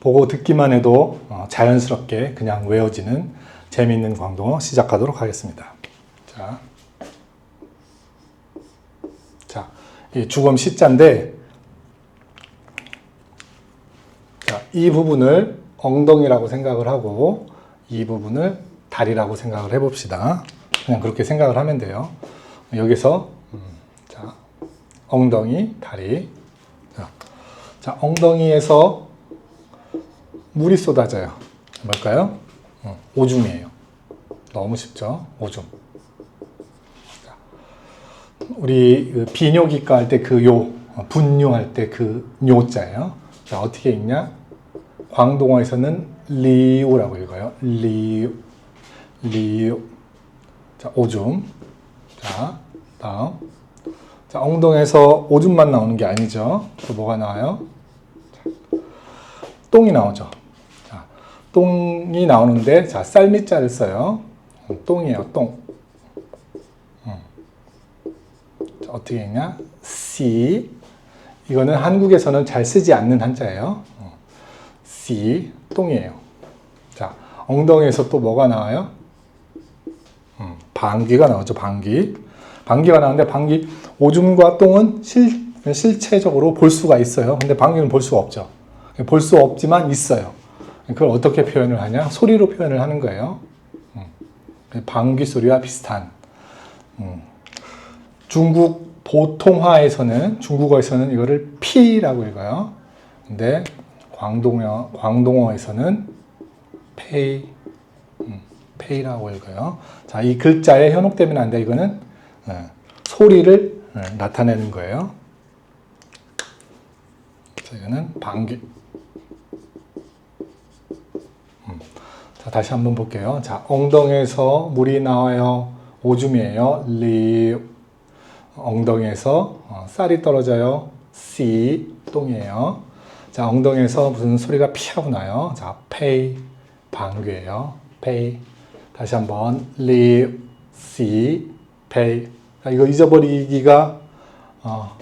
보고 듣기만 해도 어, 자연스럽게 그냥 외워지는 재미있는 광동어 시작하도록 하겠습니다. 자, 자, 이 주검 시자인데, 자, 이 부분을 엉덩이라고 생각을 하고, 이 부분을 다리라고 생각을 해봅시다. 그냥 그렇게 생각을 하면 돼요. 여기서, 음, 자, 엉덩이, 다리. 자, 자, 엉덩이에서 물이 쏟아져요. 뭘까요? 어, 오줌이에요. 너무 쉽죠? 오줌. 자, 우리 그 비뇨기과 할 때 그 요, 어, 분뇨할 때그 뇨자예요. 자, 어떻게 읽냐? 광동어에서는 리우라고 읽어요. 리우. 리우. 자, 오줌. 자, 다음. 자, 엉덩이에서 오줌만 나오는 게 아니죠. 또 뭐가 나와요? 자, 똥이 나오죠. 자, 똥이 나오는데, 자, 쌀밑자를 써요. 음, 똥이에요, 똥. 음. 자, 어떻게 읽냐? C. 이거는 한국에서는 잘 쓰지 않는 한자예요. 어. C. 똥이에요. 자, 엉덩이에서 또 뭐가 나와요? 음, 방귀가 나오죠, 방귀. 방귀가 나오는데 방귀 오줌과 똥은 실, 실체적으로 볼 수가 있어요. 근데 방귀는 볼 수가 없죠. 볼 수 없지만 있어요. 그걸 어떻게 표현을 하냐? 소리로 표현을 하는 거예요. 음, 방귀 소리와 비슷한. 음, 중국 보통화에서는 중국어에서는 이거를 피라고 읽어요. 근데 광동어 광동어에서는 페이 음, 페이라고 읽어요. 자, 이 글자에 현혹되면 안 돼. 이거는 예, 소리를 예, 나타내는 거예요. 자, 이거는 방귀. 음. 자, 다시 한번 볼게요. 자, 엉덩이에서 물이 나와요. 오줌이에요. 리. 엉덩이에서 어, 쌀이 떨어져요. 씨. 똥이에요. 자, 엉덩이에서 무슨 소리가 피하고 나요. 자, 페이. 방귀예요. 페이. 다시 한번 리. 씨. 페이. 자, 이거 잊어버리기가 어,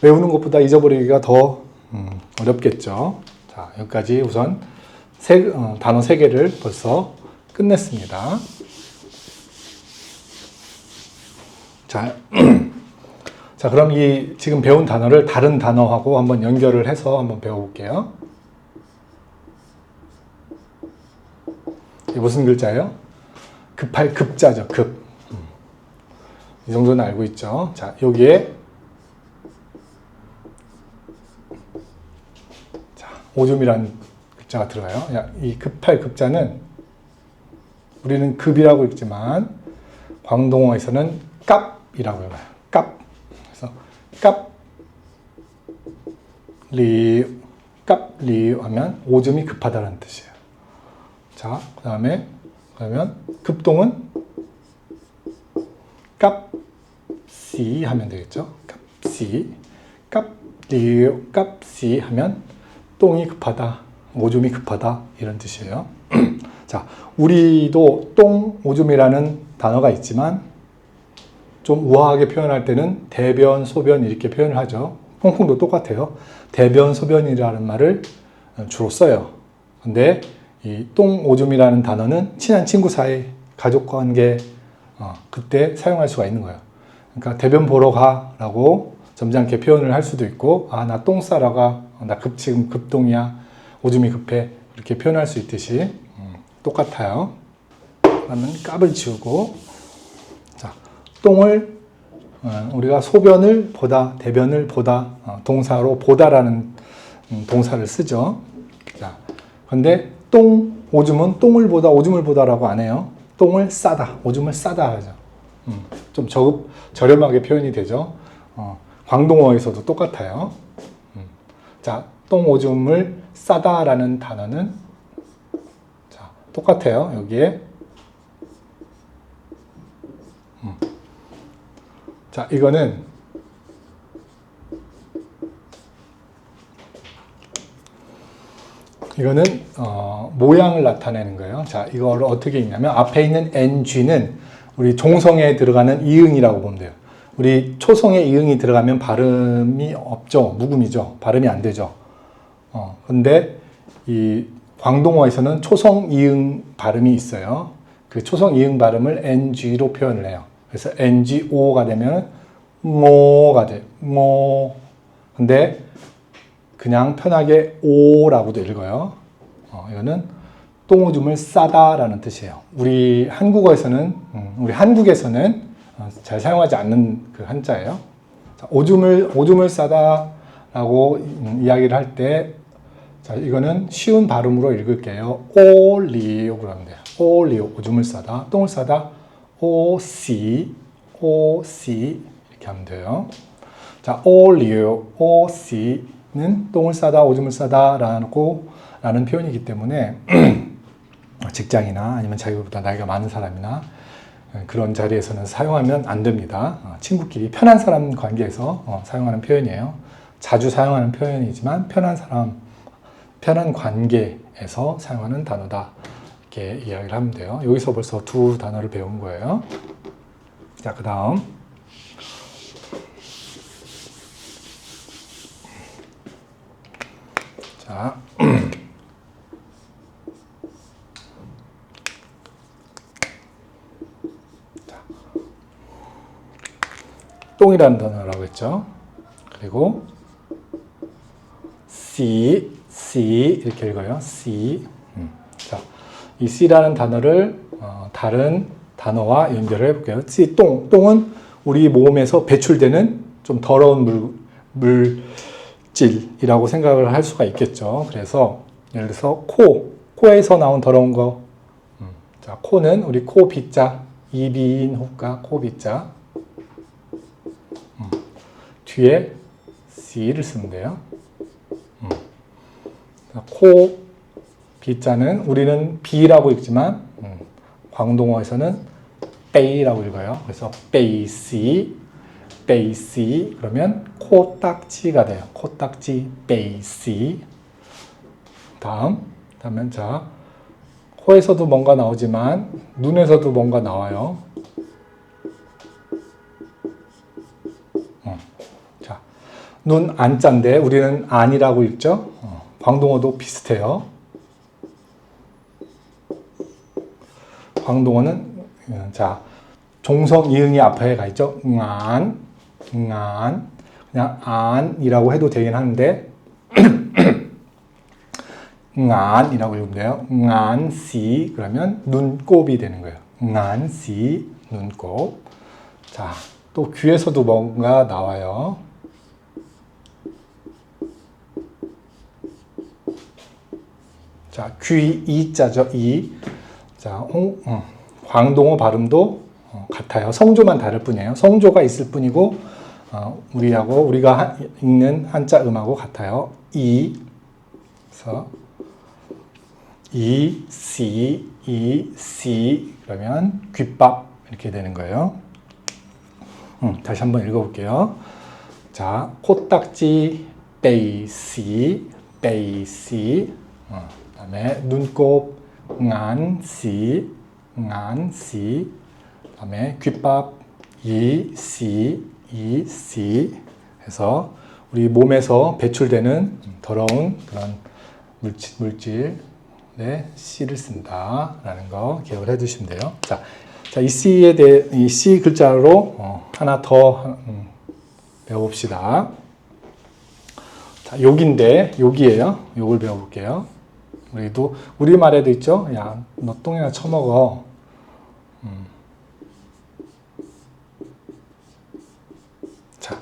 외우는 것보다 잊어버리기가 더 음, 어렵겠죠. 자, 여기까지 우선 세, 어, 단어 세 개를 벌써 끝냈습니다. 자, 자, 그럼 이 지금 배운 단어를 다른 단어하고 한번 연결을 해서 한번 배워볼게요. 이게 무슨 글자예요? 급할 급자죠, 급. 음. 이 정도는 알고 있죠. 자, 여기에 자, 오줌이라 는 글자가 들어가요. 야, 이 급할 급자는 우리는 급이라고 읽지만 광동어에서는 깝이라고 읽어요. 깝. 그래서 깝, 리, 깝, 리 하면 오줌이 급하다는 뜻이에요. 자, 그 다음에 그러면 급동은 깝시 하면 되겠죠. 깝시, 깝리, 깝시 하면 똥이 급하다, 오줌이 급하다 이런 뜻이에요. 자, 우리도 똥, 오줌이라는 단어가 있지만 좀 우아하게 표현할 때는 대변, 소변 이렇게 표현을 하죠. 홍콩도 똑같아요. 대변, 소변이라는 말을 주로 써요. 근데 이 똥, 오줌이라는 단어는 친한 친구 사이, 가족 관계 어, 그때 사용할 수가 있는 거예요. 그러니까 대변 보러 가라고 점잖게 표현을 할 수도 있고 아 나 똥 싸러 가, 나 급 지금 급동이야, 오줌이 급해 이렇게 표현할 수 있듯이 음, 똑같아요. 그러면 깝을 지우고 자 똥을 어, 우리가 소변을 보다, 대변을 보다 어, 동사로 보다라는 음, 동사를 쓰죠. 자 근데 똥, 오줌은 똥을 보다, 오줌을 보다라고 안 해요. 똥을 싸다, 오줌을 싸다 하죠. 음, 좀 저, 저렴하게 표현이 되죠. 어, 광동어에서도 똑같아요. 음, 자, 똥, 오줌을 싸다라는 단어는 자, 똑같아요. 여기에. 음. 자, 이거는 이거는 어, 모양을 나타내는 거예요. 자, 이걸 어떻게 읽냐면 앞에 있는 ng는 우리 종성에 들어가는 이응이라고 보면 돼요. 우리 초성에 이응이 들어가면 발음이 없죠. 묵음이죠. 발음이 안 되죠. 어, 근데 이 광동어에서는 초성 이응 발음이 있어요. 그 초성 이응 발음을 ng로 표현을 해요. 그래서 ngo가 되면 모가 돼. 모. 근데 그냥 편하게 오라고도 읽어요. 어, 이거는 똥오줌을 싸다라는 뜻이에요. 우리 한국어에서는 음, 우리 한국에서는 어, 잘 사용하지 않는 그 한자예요. 자, 오줌을 오줌을 싸다라고 음, 이야기를 할때 자, 이거는 쉬운 발음으로 읽을게요. 올리오 그러면 돼요. 올리오 오줌을 싸다, 똥을 싸다, 오시, 오시 이렇게 하면 돼요. 자, 올리오, 오시는 똥을 싸다, 오줌을 싸다라고 라는 표현이기 때문에 직장이나 아니면 자기보다 나이가 많은 사람이나 그런 자리에서는 사용하면 안 됩니다. 어, 친구끼리 편한 사람 관계에서 어, 사용하는 표현이에요. 자주 사용하는 표현이지만 편한 사람, 편한 관계에서 사용하는 단어다. 이렇게 이야기를 하면 돼요. 여기서 벌써 두 단어를 배운 거예요. 자, 그 다음. 자. 똥이라는 단어라고 했죠. 그리고 C, C 이렇게 읽어요. C. 음. 자, 이 C라는 단어를 어, 다른 단어와 연결을 해볼게요. C, 똥. 똥은 우리 몸에서 배출되는 좀 더러운 물, 물질이라고 생각을 할 수가 있겠죠. 그래서 예를 들어서 코, 코에서 나온 더러운 거. 음. 자, 코는 우리 코 비자, 이비인 호가 코 비자. 뒤에 C를 쓰면 돼요. 음. 코 B자는 우리는 B라고 읽지만 음, 광동어에서는 베이라고 읽어요. 그래서 베이시, 베이시 그러면 코딱지가 돼요. 코딱지, 베이시. 다음, 다음엔 자 코에서도 뭔가 나오지만 눈에서도 뭔가 나와요. 눈 안자인데 우리는 안이라고 읽죠. 어, 광동어도 비슷해요. 광동어는 어, 자 종성 이응이 앞에 가 있죠. 안, 안 그냥 안이라고 해도 되긴 하는데 안이라고 읽으면 돼요. 안시 그러면 눈곱이 되는 거예요. 안시 눈곱. 자, 또 귀에서도 뭔가 나와요. 자, 귀 이자죠. 이. 자, 홍, 어, 광동어 발음도 어, 같아요. 성조만 다를 뿐이에요. 성조가 있을 뿐이고 어, 우리하고 우리가 하, 읽는 한자 음하고 같아요. 이. 그래서 이, 시, 이, 시 그러면 귓밥 이렇게 되는 거예요. 음, 다시 한번 읽어볼게요. 자, 코딱지 베이시, 베이시. 어. 다음에 눈곱 ngan si 다음에 귓밥 이 시 이 시 해서 우리 몸에서 배출되는 더러운 그런 물질 물질 네, C를 쓴다라는 거 기억을 해 두시면 돼요. 자, 자, 이 C에 대해 이 C 글자로 어, 하나 더 음, 배워봅시다. 자, 욕인데 욕이에요. 욕을 배워볼게요. 우리도 우리 말에도 있죠. 야, 너 똥이나 처먹어. 음. 자,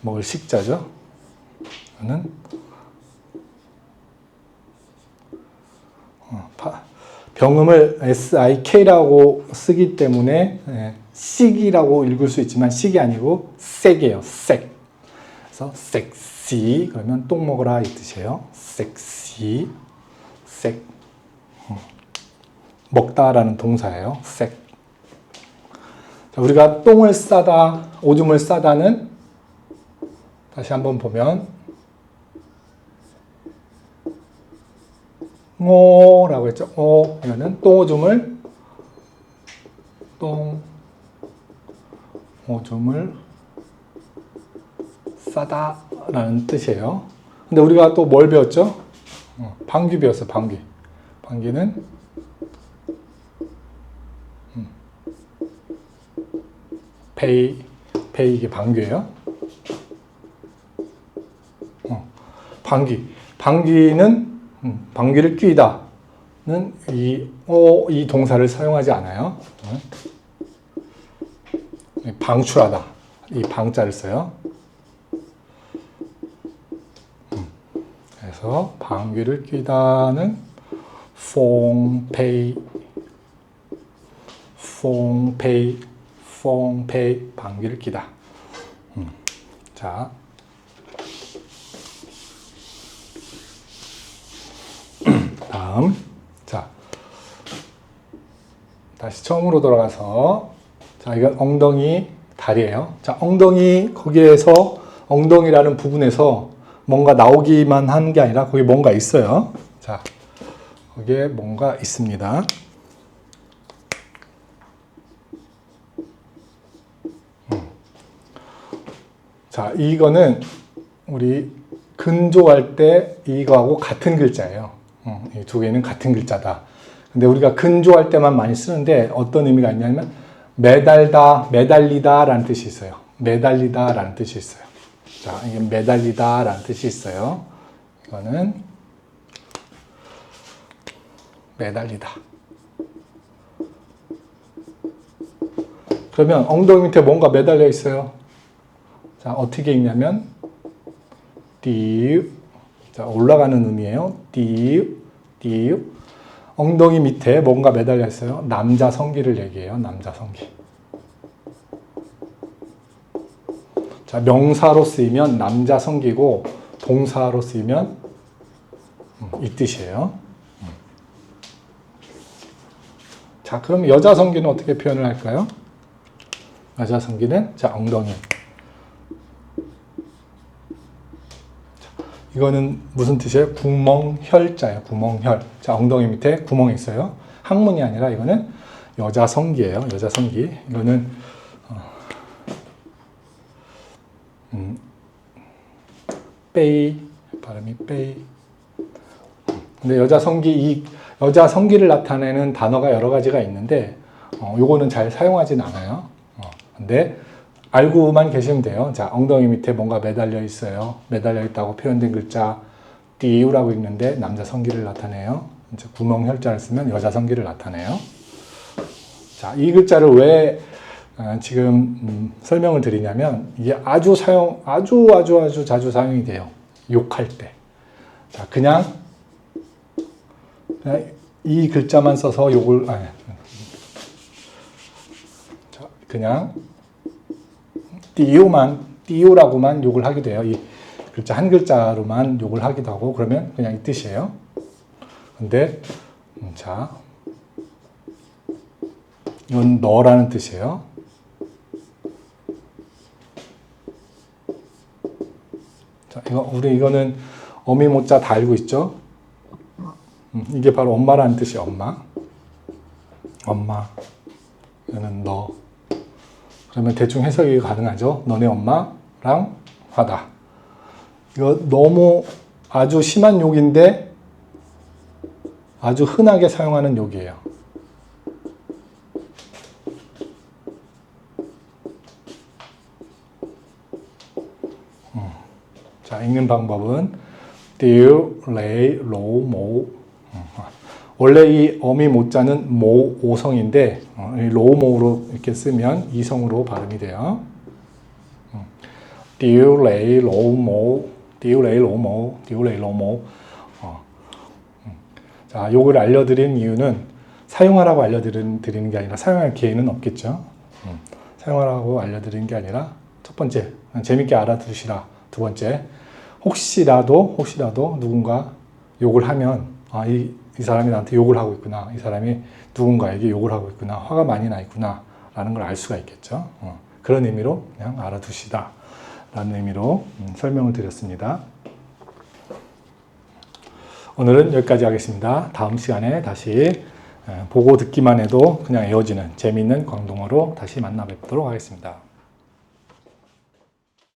먹을 식자죠. 는 어, 병음을 SIK라고 쓰기 때문에 예, 식이라고 읽을 수 있지만 식이 아니고 색이에요. 색. 그래서 섹시 그러면 똥 먹어라 이 뜻이에요. 섹시. 색. 먹다라는 동사예요. 색. 자, 우리가 똥을 싸다, 오줌을 싸다는 다시 한번 보면 오라고 했죠. 오 이거는 똥오줌을 똥 오줌을 싸다라는 뜻이에요. 근데 우리가 또 뭘 배웠죠? 어, 방귀 배웠어, 방귀. 방귀는 페이, 페이 이게 방귀예요. 어, 방귀. 방귀는 음, 방귀를 뀌다는 이, 어, 이 동사를 사용하지 않아요. 어? 방출하다. 이 방자를 써요. 음, 그래서 방귀를 뀌다는 퐁페이, 퐁페이, 퐁페이, 방귀를 뀌다. 음, 자, 다음, 자, 다시 처음으로 돌아가서, 자, 이건 엉덩이, 다리예요. 자, 엉덩이 거기에서 엉덩이라는 부분에서 뭔가 나오기만 한게 아니라 거기 뭔가 있어요. 자, 거기에 뭔가 있습니다. 자, 이거는 우리 근조할 때 이거하고 같은 글자예요. 음, 이두 개는 같은 글자다. 근데 우리가 근조할 때만 많이 쓰는데 어떤 의미가 있냐면 매달다, 매달리다 라는 뜻이 있어요. 매달리다 라는 뜻이 있어요. 자, 이게 매달리다 라는 뜻이 있어요. 이거는 매달리다. 그러면 엉덩이 밑에 뭔가 매달려 있어요. 자, 어떻게 읽냐면 띠 자, 올라가는 의미예요. 띠띠 엉덩이 밑에 뭔가 매달려 있어요. 남자 성기를 얘기해요. 남자 성기. 자, 명사로 쓰이면 남자 성기고 동사로 쓰이면 음, 이 뜻이에요. 음. 자, 그럼 여자 성기는 어떻게 표현을 할까요? 여자 성기는 자, 엉덩이. 이거는 무슨 뜻이에요? 구멍혈자예요. 구멍혈. 자, 엉덩이 밑에 구멍이 있어요. 학문이 아니라 이거는 여자 성기예요. 여자 성기. 이거는 어, 음, 빼이 발음이 빼이. 근데 여자 성기 이 여자 성기를 나타내는 단어가 여러 가지가 있는데 어, 요거는 잘 사용하진 않아요. 어, 근데 알고만 계시면 돼요. 자, 엉덩이 밑에 뭔가 매달려 있어요. 매달려 있다고 표현된 글자 띠우라고 읽는데 남자 성기를 나타내요. 이제 구멍 혈자를 쓰면 여자 성기를 나타내요. 자, 이 글자를 왜 어, 지금 음, 설명을 드리냐면 이게 아주 사용 아주 아주 아주 자주 사용이 돼요. 욕할 때. 자, 그냥, 그냥 이 글자만 써서 욕을 아니, 자, 그냥 띠오만 띠오라고만 욕을 하게 돼요. 이 글자 한 글자로만 욕을 하기도 하고 그러면 그냥 이 뜻이에요. 근데 음, 자 이건 너라는 뜻이에요. 자 이거 우리 이거는 어미 모자 다 알고 있죠? 음, 이게 바로 엄마라는 뜻이 엄마. 엄마. 이거는 너. 그러면 대충 해석이 가능하죠. 너네 엄마랑 하다. 이거 너무 아주 심한 욕인데 아주 흔하게 사용하는 욕이에요. 음. 자, 읽는 방법은 띠우, 레이, 로, 모. 음. 원래 이 어미 모자는 모, 오성인데 어, 이 로모로 이렇게 쓰면 이성으로 발음이 돼요. 음. 띠우, 레이, 로, 모. 띠우, 레이, 로, 모. 띠우, 레이, 로, 모. 어. 음. 자, 요걸 알려드린 이유는 사용하라고 알려드리는 드리는 게 아니라 사용할 기회는 없겠죠. 음. 사용하라고 알려드리는 게 아니라 첫 번째, 재밌게 알아두시라. 두 번째, 혹시라도, 혹시라도 누군가 욕을 하면, 아, 이, 이 사람이 나한테 욕을 하고 있구나. 이 사람이 누군가에게 욕을 하고 있구나. 화가 많이 나 있구나. 라는 걸 알 수가 있겠죠. 어, 그런 의미로 그냥 알아두시다. 라는 의미로 음, 설명을 드렸습니다. 오늘은 여기까지 하겠습니다. 다음 시간에 다시 에, 보고 듣기만 해도 그냥 이어지는 재미있는 광동어로 다시 만나 뵙도록 하겠습니다.